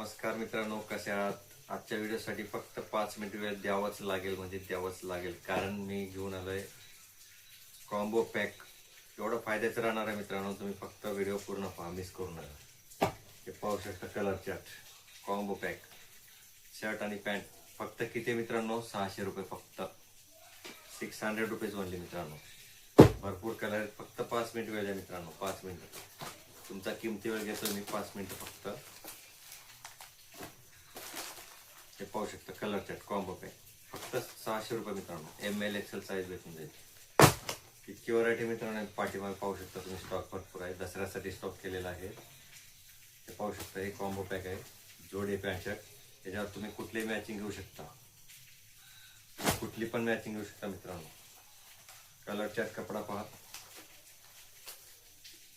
नमस्कार मित्रांनो कशा आहात? आजच्या व्हिडिओसाठी फक्त पाच मिनिट वेळ द्यावंच लागेल म्हणजे द्यावंच लागेल. कारण मी घेऊन आलोय कॉम्बो पॅक एवढं फायद्याचं राहणार आहे मित्रांनो तुम्ही फक्त व्हिडिओ पूर्ण पहा मिस करू नका. हे पाहू शकता colour chart combo pack shirt आणि पॅन्ट फक्त किती मित्रांनो? सहाशे रुपये फक्त. सिक्स हंड्रेड रुपीज ओनली मित्रांनो. भरपूर कलर आहेत. फक्त पाच मिनिट वेळ आहे मित्रांनो पाच मिनिट. तुमचा किमती वेळ घेतो मी पाच मिनिट फक्त. हे पाहू शकता कलर चॅट कॉम्बो पॅक फक्त सहाशे रुपये मित्रांनो. एम एल एक्सेल साईज भेटून जाईल. इतकी व्हरायटी मित्रांनो पाठीमागे पाहू शकता तुम्ही स्टॉक भरपूर आहे. दसऱ्यासाठी स्टॉक केलेला आहे. हे पाहू शकता हे कॉम्बो पॅक आहे. जोडे पॅन्ट शर्ट याच्यावर तुम्ही कुठलीही मॅचिंग घेऊ शकता. कुठली पण मॅचिंग घेऊ शकता मित्रांनो. कलर चॅट कपडा पहा.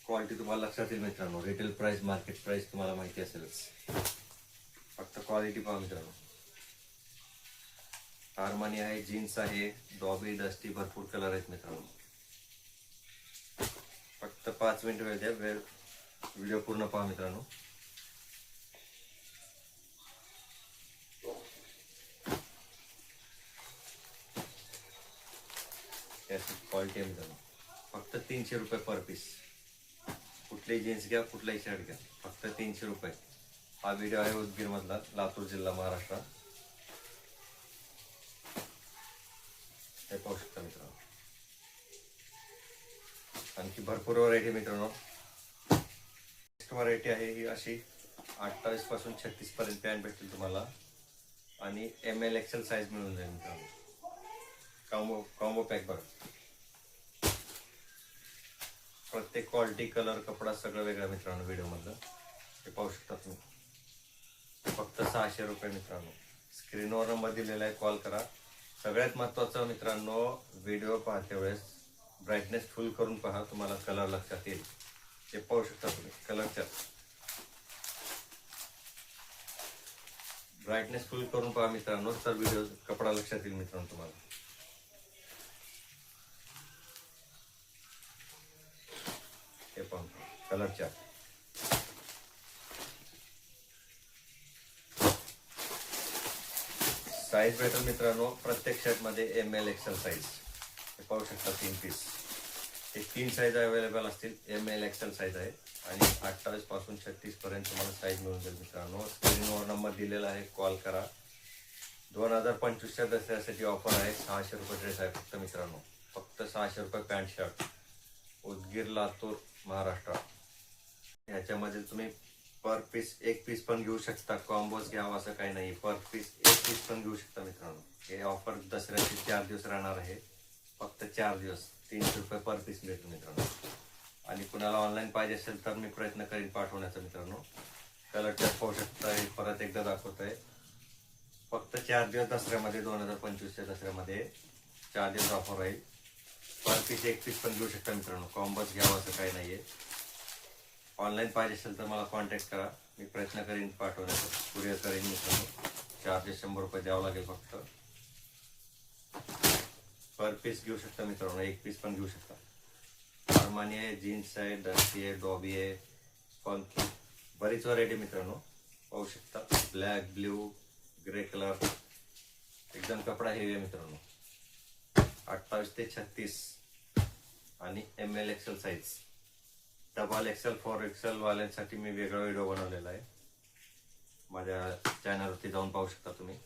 क्वालिटी तुम्हाला लक्षात येईल मित्रांनो. रिटेल प्राइस मार्केट प्राइस तुम्हाला माहिती असेलच. फक्त क्वालिटी पहा मित्रांनो. आर्मानी आहे जीन्स आहे डॉबी डस्टी भरपूर कलर आहेत मित्रांनो. फक्त पाच मिनिट वेळ द्या वेळ व्हिडिओ पूर्ण पहा मित्रांनो. याची क्वालिटी आहे मित्रांनो. फक्त तीनशे रुपये पर पीस कुठलेही जीन्स घ्या कुठलाही शर्ट घ्या. फक्त तीनशे रुपये. हा व्हिडिओ आहे उदगीरमधला लातूर जिल्हा महाराष्ट्र. हे पाहू शकता मित्रांनो. आणखी भरपूर व्हरायटी मित्रांनो. नेक्स्ट व्हरायटी आहे ही अशी अठ्ठावीसपासून छत्तीस पर्यंत पॅन्ट भेटतील तुम्हाला. आणि एम एल एक्सेल साईज मिळून जाईल मित्रांनो. कॉम्बो कॉम्बो पॅक बघा प्रत्येक क्वालिटी कलर कपडा सगळं वेगळा मित्रांनो व्हिडिओ मधलं हे पाहू शकता तुम्ही. फक्त सहाशे रुपये मित्रांनो. स्क्रीनवर नंबर दिलेला आहे कॉल करा. सगळ्यात महत्त्वाचं मित्रांनो व्हिडिओ पाहते वेळेस ब्राईटनेस फुल करून पहा तुम्हाला कलर लक्षात येईल. ते पाहू शकता तुम्ही कलरच्या ब्राईटनेस फुल करून पहा मित्रांनो तर व्हिडिओ कपडा लक्षात येईल मित्रांनो तुम्हाला. हे पाहून कलरच्या साईज भेटेल मित्रांनो. प्रत्येक शर्टमध्ये एम एल एक्सेल साईज हे पाहू शकता तीन पीस हे तीन साईज अवेलेबल असतील. एम एल एक्सेल साईज आहे. आणि अठ्ठावीसपासून तुम्हाला साईज मिळून जाईल मित्रांनो. स्क्रीनवर नंबर दिलेला आहे. कॉल करा. दोन हजार पंचवीसच्या दसऱ्यासाठी ऑफर आहे. सहाशे रुपये ड्रेस आहे फक्त मित्रांनो. फक्त सहाशे रुपये पॅन्ट शर्ट उदगीर लातूर महाराष्ट्र. ह्याच्यामध्ये तुम्ही पर पीस एक पीस पण घेऊ शकता. कॉम्बोज घ्यावा असं काही नाही. पर पीस एक पीस पण घेऊ शकता मित्रांनो हे ऑफर दसऱ्याचे चार दिवस राहणार आहे. फक्त चार दिवस तीनशे रुपये पर पीस मिळतो मित्रांनो. आणि कुणाला ऑनलाईन पाहिजे असेल तर मी प्रयत्न करीन पाठवण्याचा मित्रांनो. कलरच्या पाहू शकता हे परत एकदा दाखवत आहे फक्त चार दिवस दसऱ्यामध्ये दोन हजार पंचवीसच्या दसऱ्यामध्ये चार दिवस ऑफर राहील पर पीस एक पीस पण घेऊ शकता मित्रांनो. कॉम्बस घ्यावं असं काही नाही आहे ऑनलाईन पाहिजे असेल तर मला कॉन्टॅक्ट करा. मी प्रयत्न करीन पाठवण्याचा. कुरिअर करीन मित्रांनो. चार्जेस शंभर रुपये द्यावं लागेल फक्त. पर पीस घेऊ शकता मित्रांनो एक पीस पण घेऊ शकता. अरमानी आहे जीन्स आहे डस्टी आहे डॉबी आहे पंकी बरीच व्हरायटी मित्रांनो पाहू शकता. ब्लॅक ब्ल्यू ग्रे कलर एकदम कपडा हेवी आहे मित्रांनो. अठ्ठावीस ते छत्तीस. आणि M L XL size double XL four XL वाल्यांसाठी मी वेगळा व्हिडिओ बनवलेला आहे. माझ्या चॅनलवरती जाऊन पाहू शकता तुम्ही.